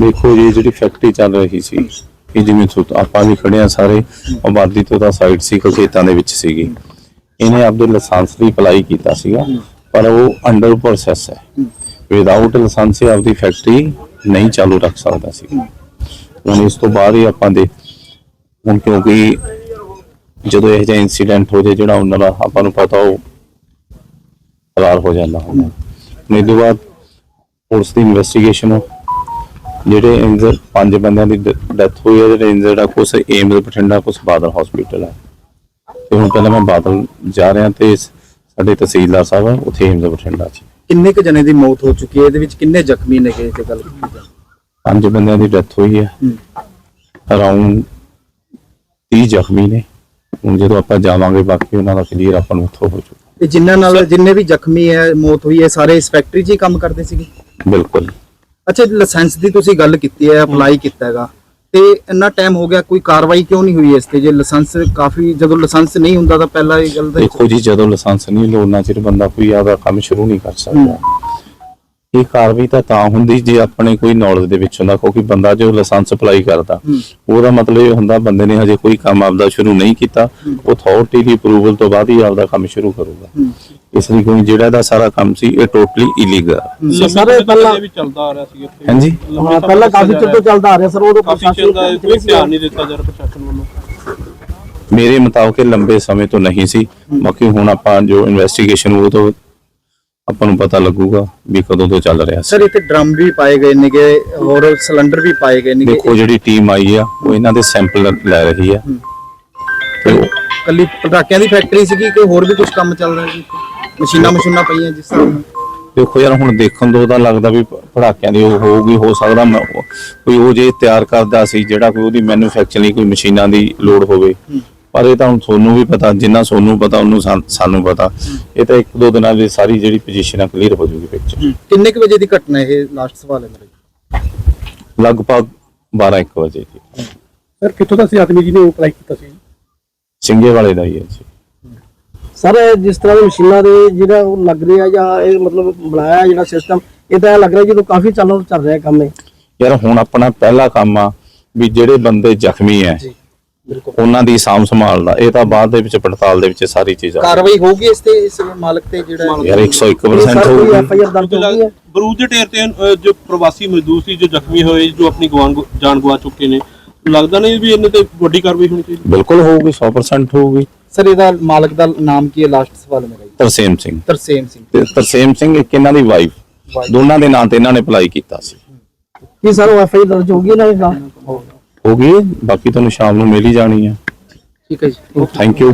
ਦੇਖੋ ਜੀ ਜਿਹੜੀ ਫੈਕਟਰੀ ਚੱਲ ਰਹੀ ਸੀ, ਇਹ ਜਿਵੇਂ ਤੁ- ਆਪਾਂ ਵੀ ਖੜੇ ਆ ਸਾਰੇ ਆਬਾਦੀ ਤੋਂ ਤਾਂ ਸਾਈਡ ਸੀ ਕੋਈ ਖੇਤਾਂ ਦੇ ਵਿੱਚ ਸੀਗੀ। ਇਹਨੇ ਆਪਦੇ ਲਾਇਸੈਂਸ ਦੀ ਅਪਲਾਈ ਕੀਤਾ ਸੀਗਾ, ਪਰ ਉਹ ਅੰਡਰ ਪ੍ਰੋਸੈਸ ਹੈ। ਵਿਦਆਊਟ ਲਾਇਸੈਂਸ, ਇਹ ਆਪਦੀ ਫੈਕਟਰੀ ਨਹੀਂ ਚਾਲੂ ਰੱਖ ਸਕਦਾ ਸੀ। ਹੁਣ ਇਸ ਤੋਂ ਬਾਅਦ ਹੀ ਆਪਾਂ ਦੇ ਹੁਣ ਕਿਉਂਕਿ ਜਦੋਂ ਇਹ ਜਿਹਾ ਇਨਸੀਡੈਂਟ ਹੋ ਜਾਏ ਜਿਹੜਾ ਉਹਨਾਂ ਦਾ ਆਪਾਂ ਨੂੰ ਪਤਾ ਉਹ ਫਰਾਰ ਹੋ ਜਾਂਦਾ ਹੁੰਦਾ ਨਹੀਂ ਤੋਂ ਬਾਅਦ ਪੁਲਿਸ ਦੀ ਇਨਵੈਸਟੀਗੇਸ਼ਨ ਜਿਹੜੇ ਇੰਜਰ ਪੰਜ ਬੰਦਿਆਂ ਦੀ ਡੈਥ ਹੋਈ ਹੈ ਜਿਹੜੇ ਇੰਜਰਡ ਆ ਕੁਛ ਏਮਜ਼ ਬਠਿੰਡਾ ਕੁਛ ਬਾਦਲ ਹਸਪੀਟਲ ਹੈ ਤੇ ਹੁਣ ਪਹਿਲਾਂ ਮੈਂ ਬਾਦਲ ਜਾ ਰਿਹਾ ਤੇ ਸਾਡੇ ਤਹਿਸੀਲਦਾਰ ਸਾਹਿਬ ਆ, ਉੱਥੇ ਏਮਜ਼ ਬਠਿੰਡਾ ਚ। ਕਿੰਨੇ ਕੁ ਜਣੇ ਦੀ ਮੌਤ ਹੋ ਚੁੱਕੀ ਹੈ? ਇਹਦੇ ਵਿੱਚ ਕਿੰਨੇ ਜ਼ਖਮੀ ਨੇ ਕਿ ਤੇ ਗੱਲ ਕੀਤੀ ਪੰਜ ਬੰਦਿਆਂ ਦੀ ਡੈਥ ਹੋਈ ਹੈ। ਹੂੰ। ਅਰਾਊਂਡ 30 ਜ਼ਖਮੀ ਨੇ। ਹੁਣ ਜਦੋਂ ਆਪਾਂ ਜਾਵਾਂਗੇ ਬਾਕੀ ਉਹਨਾਂ ਦਾ ਕਲੀਅਰ ਆਪਾਂ ਨੂੰ ਉੱਥੋਂ ਹੋ ਜਾਊਗਾ ਤੇ ਜਿਨ੍ਹਾਂ ਨਾਲ ਜਿੰਨੇ ਵੀ ਜ਼ਖਮੀ ਹੈ ਮੌਤ ਹੋਈ ਹੈ ਸਾਰੇ ਇਸ ਫੈਕਟਰੀ 'ਚ ਹੀ ਕੰਮ ਕਰਦੇ ਸੀਗੇ? ਬਿਲਕੁਲ। ਅੱਛਾ ਲਾਇਸੈਂਸ ਦੀ ਤੁਸੀਂ ਗੱਲ ਕੀਤੀ ਹੈ ਅਪਲਾਈ ਕੀਤਾ ਹੈਗਾ। ਤੇ ਇੰਨਾ ਟਾਈਮ ਹੋ ਗਿਆ ਕੋਈ ਕਾਰਵਾਈ ਕਿਉਂ ਨਹੀਂ ਹੋਈ ਇਸ ਤੇ? ਜੇ ਲਾਇਸੈਂਸ ਕਾਫੀ ਜਦੋਂ ਲਾਇਸੈਂਸ ਨਹੀਂ ਹੁੰਦਾ ਤਾਂ ਪਹਿਲਾਂ ਇਹ ਗੱਲ ਦਾ ਦੇਖੋ ਜੀ ਜਦੋਂ ਲਾਇਸੈਂਸ ਨਹੀਂ ਲੋੜਨਾ ਚਿਰ ਬੰਦਾ ਕੋਈ ਆਪਦਾ ਕੰਮ ਸ਼ੁਰੂ ਨਹੀਂ ਕਰ ਸਕਦਾ। ਇਹ ਕਾਰਵਾਈ ਤਾਂ ਤਾਂ ਹੁੰਦੀ ਜੇ ਆਪਣੇ ਕੋਈ ਨੌਲੇਜ ਦੇ ਵਿੱਚ ਹੁੰਦਾ ਕਿਉਂਕਿ ਬੰਦਾ ਜੋ ਲਾਇਸੈਂਸ ਅਪਲਾਈ ਕਰਦਾ। ਉਹਦਾ ਮਤਲਬ ਇਹ ਹੁੰਦਾ ਬੰਦੇ ਨੇ ਹਜੇ ਕੋਈ ਕੰਮ ਆਪਦਾ ਸ਼ੁਰੂ ਨਹੀਂ ਕੀਤਾ ਅਥਾਰਟੀ ਦੀ ਅਪਰੂਵਲ ਤੋਂ ਬਾਅਦ ਹੀ ਆਪਦਾ ਕੰਮ ਸ਼ੁਰੂ ਕਰੂਗਾ। ਇਸ ਲਈ ਕੋਈ ਜਿਹੜਾ ਦਾ ਸਾਰਾ ਕੰਮ ਸੀ ਇਹ ਟੋਟਲੀ ਇਲੀਗਲ ਸਾਰੇ ਪਹਿਲਾਂ ਵੀ ਚੱਲਦਾ ਆ ਰਿਹਾ ਸੀ ਉੱਥੇ ਹਾਂਜੀ। ਹਾਂ ਪਹਿਲਾਂ ਕਾਫੀ ਚਿਰ ਤੋਂ ਚੱਲਦਾ ਆ ਰਿਹਾ ਸਰ ਉਦੋਂ ਕੋਈ ਧਿਆਨ ਨਹੀਂ ਦਿੱਤਾ ਜਾ ਰਿਹਾ ਪ੍ਰਸ਼ਾਸਨ ਵੱਲੋਂ। ਮੇਰੇ ਮੁਤਾਬਕ ਲੰਬੇ ਸਮੇਂ ਤੋਂ ਨਹੀਂ ਸੀ। ਬਾਕੀ ਹੁਣ ਆਪਾਂ ਜੋ ਇਨਵੈਸਟੀਗੇਸ਼ਨ ਉਹ ਤੋਂ ਆਪਾਂ ਨੂੰ ਪਤਾ ਲੱਗੂਗਾ ਵੀ ਕਦੋਂ ਤੋਂ ਚੱਲ ਰਿਹਾ ਸੀ। ਸਰ ਇੱਥੇ ਡਰਮ ਵੀ ਪਾਏ ਗਏ ਨੇਗੇ ਹੋਰ ਸਿਲੰਡਰ ਵੀ ਪਾਏ ਗਏ ਨੇਗੇ ਦੇਖੋ ਜਿਹੜੀ ਟੀਮ ਆਈ ਆ ਉਹ ਇਹਨਾਂ ਦੇ ਸੈਂਪਲ ਲੈ ਰਹੀ ਆ। ਤੇ ਉਹ- ਕੱਲੀ ਪਟਾਕਿਆਂ ਦੀ ਫੈਕਟਰੀ ਸੀਗੀ ਕਿ ਹੋਰ ਵੀ ਕੁਝ ਕੰਮ ਚੱਲ ਰਿਹਾ ਸੀ ਇੱਥੇ? ਮਸ਼ੀਨਾਂ ਮਸ਼ੀਨਾਂ ਪਈਆਂ ਜਿਸ ਤਰ੍ਹਾਂ ਦੇਖੋ ਯਾਰ ਹੁਣ ਦੇਖਣ ਤੋਂ ਤਾਂ ਲੱਗਦਾ ਵੀ ਪੜਾਕਿਆਂ ਦੀ ਉਹ ਹੋਊਗੀ ਹੋ ਸਕਦਾ ਮੈਂ ਉਹ- ਕੋਈ ਉਹ ਜੇ ਤਿਆਰ ਕਰਦਾ ਸੀ ਜਿਹੜਾ ਕੋਈ ਉਹਦੀ ਮੈਨੂਫੈਕਚਰਿੰਗ ਕੋਈ ਮਸ਼ੀਨਾਂ ਦੀ ਲੋੜ ਹੋਵੇ। ਪਰ ਇਹ ਤਾਂ ਹੁਣ ਤੁਹਾਨੂੰ ਵੀ ਪਤਾ ਜਿੰਨਾ ਤੁਹਾਨੂੰ ਪਤਾ ਉਹਨੂੰ ਸਾਨ- ਸਾਨੂੰ ਪਤਾ। ਇਹ ਤਾਂ ਇੱਕ ਦੋ ਦਿਨਾਂ ਵਿੱਚ ਸਾਰੀ ਜਿਹੜੀ ਪੋਜੀਸ਼ਨ ਆ ਕਲੀਅਰ ਹੋ ਜੂਗੀ ਪਿਕਚਰ ਕਿੰਨੇ ਕੁ ਵਜੇ ਦੀ ਘਟਨਾ ਇਹ ਲਾਸਟ ਸਵਾਲ ਹੈ ਮੇਰਾ? ਲਗਭਗ 12 1 ਵਜੇ ਦੀ। ਸਰ ਕਿੱਥੋਂ ਦਾ ਸੀ ਆਦਮੀ ਜੀ ਨੇ ਅਪਲਾਈ ਕੀਤਾ ਸੀ? ਸਿੰਘੇ ਵਾਲੇ ਦਾ ਹੀ ਹੈ ਜੀ। ਸਰ ਜਿਸ ਤਰ੍ਹਾਂ ਦੀ ਮਸ਼ੀਨਾਂ ਦੇ ਜਿਹੜਾ ਉਹ ਲੱਗ ਰਿਹਾ ਜਾਂ ਇਹ ਮਤਲਬ ਬਣਾਇਆ ਜਿਹੜਾ ਸਿਸਟਮ ਇਹ ਤਾਂ ਲੱਗ ਰਿਹਾ ਜਦੋਂ ਕਾਫੀ ਚੱਲ ਚੱਲ ਰਿਹਾ ਕੰਮ ਇਹ। ਯਾਰ ਹੁਣ ਆਪਣਾ ਪਹਿਲਾ ਕੰਮ ਆ ਵੀ ਜਿਹੜੇ ਬੰਦੇ ਜ਼ਖਮੀ ਐ ਉਹਨਾਂ ਦੀ ਸਾਂਭ ਸੰਭਾਲ ਦਾ ਇਹ ਤਾਂ ਬਾਅਦ ਦੇ ਵਿੱਚ ਪੜਤਾਲ ਦੇ ਵਿੱਚ ਸਾਰੀ ਚੀਜ਼ਾਂ ਕਾਰਵਾਈ ਹੋਊਗੀ ਇਸ ਤੇ ਇਸ ਮਾਲਕ ਤੇ ਜਿਹੜਾ ਯਾਰ 101% ਸਰ ਕੋਈ ਹੋਊਗੀ ਐਫ ਆਈ ਆਰ ਦਰਜ ਹੋ ਗਈ ਹੈ ਬਰੂਦ ਦੇ ਢੇਰ ਤੇ ਅਹ, ਜੋ ਪ੍ਰਵਾਸੀ ਮਜ਼ਦੂਰ ਸੀ ਜੋ ਜ਼ਖਮੀ ਹੋਏ ਜੋ ਆਪਣੀ ਗਵਾਨ ਜਾਨ ਗਵਾ ਚੁੱਕੇ ਨੇ ਲੱਗਦਾ ਨਹੀਂ ਵੀ ਇਹਨਾਂ ਤੇ ਵੱਡੀ ਕਾਰਵਾਈ ਹੋਣੀ ਚਾਹੀਦੀ? ਬਿਲਕੁਲ ਹੋਊਗੀ 100% ਹੋਊਗੀ। ਸਰ ਇਹਦਾ ਮਾਲਕ ਦਾ ਨਾਮ ਕੀ ਹੈ? ਲਾਸਟ ਸਵਾਲ ਮੇਰਾ ਜੀ। ਤਰਸੇਮ ਸਿੰਘ। ਤਰਸੇਮ ਸਿੰਘ। ਤੇ ਤਰਸੇਮ ਸਿੰਘ ਇੱਕ ਇਹਨਾਂ ਦੀ ਵਾਈਫ ਦੋਨਾਂ ਦੇ ਨਾਂ ਤੇ ਇਹਨਾਂ ਨੇ ਅਪਲਾਈ ਕੀਤਾ ਸੀ। ਕੀ ਸਰ ਉਹ ਐਫ ਆਈ ਆਰ ਦਰਜ ਹੋ ਗਈ ਇਹਨਾਂ ਦੇ ਖਿਲਾਫ਼ ਹੋ ਗਈ ਬਾਕੀ ਤੁਹਾਨੂੰ ਸ਼ਾਮ ਨੂੰ ਮਿਲ ਹੀ ਜਾਣੀ ਹੈ। ਠੀਕ ਹੈ ਜੀ। Thank you